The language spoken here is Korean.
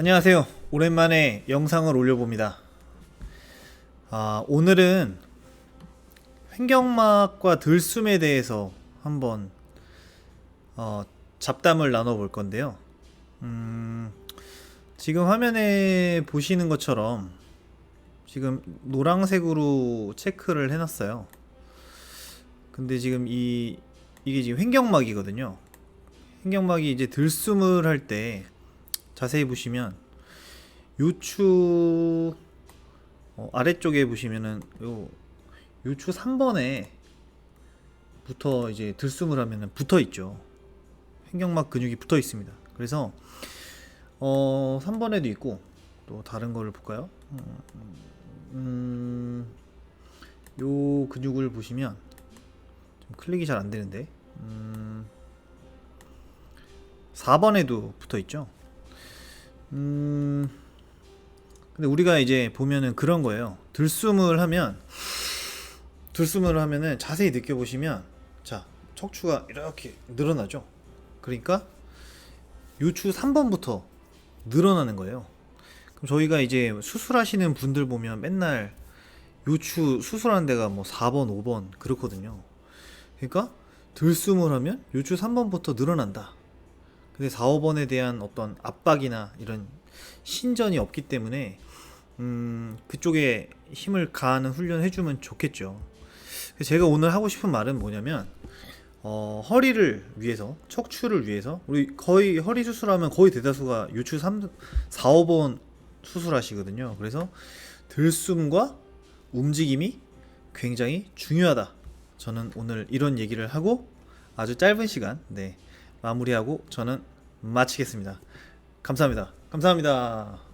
안녕하세요. 오랜만에 영상을 올려봅니다. 아, 오늘은 횡격막과 들숨에 대해서 한번 어, 잡담을 나눠볼 건데요. 음, 지금 화면에 보시는 것처럼 지금 노란색으로 체크를 해놨어요. 근데 지금 이 이게 지금 횡격막이거든요. 횡격막이 이제 들숨을 할때 자세히 보시면 요추 어, 아래쪽에 보시면은 요 요추 3번에 부터 이제 들숨을 하면은 붙어 있죠. 횡격막 근육이 붙어 있습니다. 그래서 어 3번에도 있고 또 다른 거를 볼까요? 음, 요 근육을 보시면 좀 클릭이 잘 안 되는데 음, 4번에도 붙어 있죠. 음, 근데 우리가 이제 보면은 그런 거예요. 들숨을 하면 들숨을 하면은 자세히 느껴보시면 자 척추가 이렇게 늘어나죠. 그러니까 요추 3번부터 늘어나는 거예요. 그럼 저희가 이제 수술하시는 분들 보면 맨날 요추 수술하는 데가 뭐 4번, 5번 그렇거든요. 그러니까 들숨을 하면 요추 3번부터 늘어난다. 근데 4, 5번에 대한 어떤 압박이나 이런 신전이 없기 때문에 음, 그쪽에 힘을 가하는 훈련 해주면 좋겠죠. 제가 오늘 하고 싶은 말은 뭐냐면 어, 허리를 위해서 척추를 위해서 우리 거의 허리 수술하면 거의 대다수가 요추 3, 4, 5번 수술하시거든요. 그래서 들숨과 움직임이 굉장히 중요하다. 저는 오늘 이런 얘기를 하고 아주 짧은 시간 네, 마무리하고 저는 마치겠습니다. 감사합니다. 감사합니다.